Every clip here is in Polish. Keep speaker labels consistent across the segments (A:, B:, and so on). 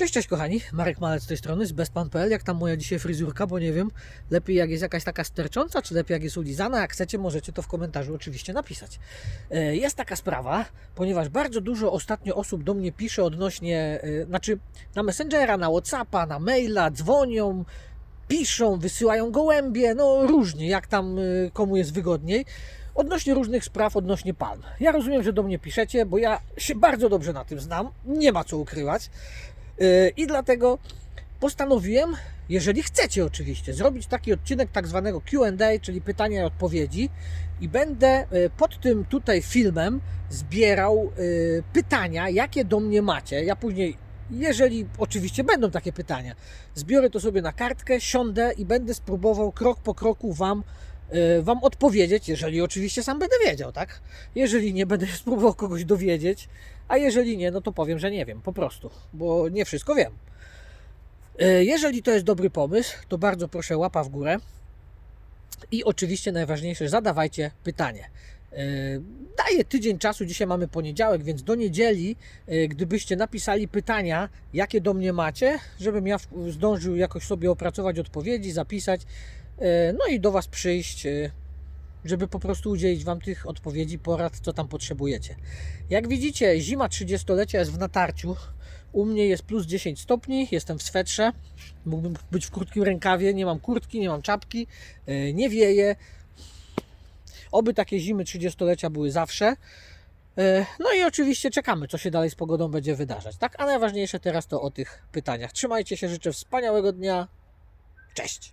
A: Cześć, cześć kochani, Marek Malec z tej strony, z bezpan.pl. Jak tam moja dzisiaj fryzurka, bo nie wiem, lepiej jak jest jakaś taka stercząca, czy lepiej jak jest ulizana. Jak chcecie, możecie to w komentarzu oczywiście napisać. E, Jest taka sprawa, ponieważ bardzo dużo ostatnio osób do mnie pisze odnośnie, e, znaczy na Messengera, na Whatsappa, na maila, dzwonią, piszą, wysyłają gołębie, no różnie, jak tam e, komu jest wygodniej. Odnośnie różnych spraw, odnośnie palm. Ja rozumiem, że do mnie piszecie, bo ja się bardzo dobrze na tym znam, nie ma co ukrywać. Yy, I dlatego postanowiłem, jeżeli chcecie oczywiście, zrobić taki odcinek tak zwanego QA, czyli pytania i odpowiedzi. I będę yy, pod tym tutaj filmem zbierał yy, pytania, jakie do mnie macie. Ja później, jeżeli oczywiście będą takie pytania, zbiorę to sobie na kartkę, siądę i będę spróbował krok po kroku Wam Wam odpowiedzieć, jeżeli oczywiście sam będę wiedział, tak? Jeżeli nie będę spróbował kogoś dowiedzieć, a jeżeli nie, no to powiem, że nie wiem, po prostu, bo nie wszystko wiem. E, Jeżeli to jest dobry pomysł, to bardzo proszę łapa w górę. I oczywiście najważniejsze, zadawajcie pytanie. E, Daję tydzień czasu, dzisiaj mamy poniedziałek, więc do niedzieli, e, gdybyście napisali pytania, jakie do mnie macie, żebym ja zdążył jakoś sobie opracować odpowiedzi, zapisać, e, no i do Was przyjść, żeby po prostu udzielić Wam tych odpowiedzi, porad, co tam potrzebujecie. Jak widzicie, zima 30-lecia jest w natarciu. U mnie jest plus 10 stopni, jestem w swetrze. Mógłbym być w krótkim rękawie, nie mam kurtki, nie mam czapki, nie wieje. Oby takie zimy 30-lecia były zawsze. Yy, No i oczywiście czekamy, co się dalej z pogodą będzie wydarzać. Tak, a najważniejsze teraz to o tych pytaniach. Trzymajcie się, życzę wspaniałego dnia. Cześć!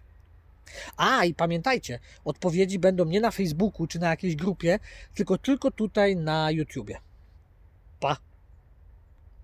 A: A i pamiętajcie, odpowiedzi będą nie na Facebooku czy na jakiejś grupie, tylko tylko tutaj na YouTubie. Pa!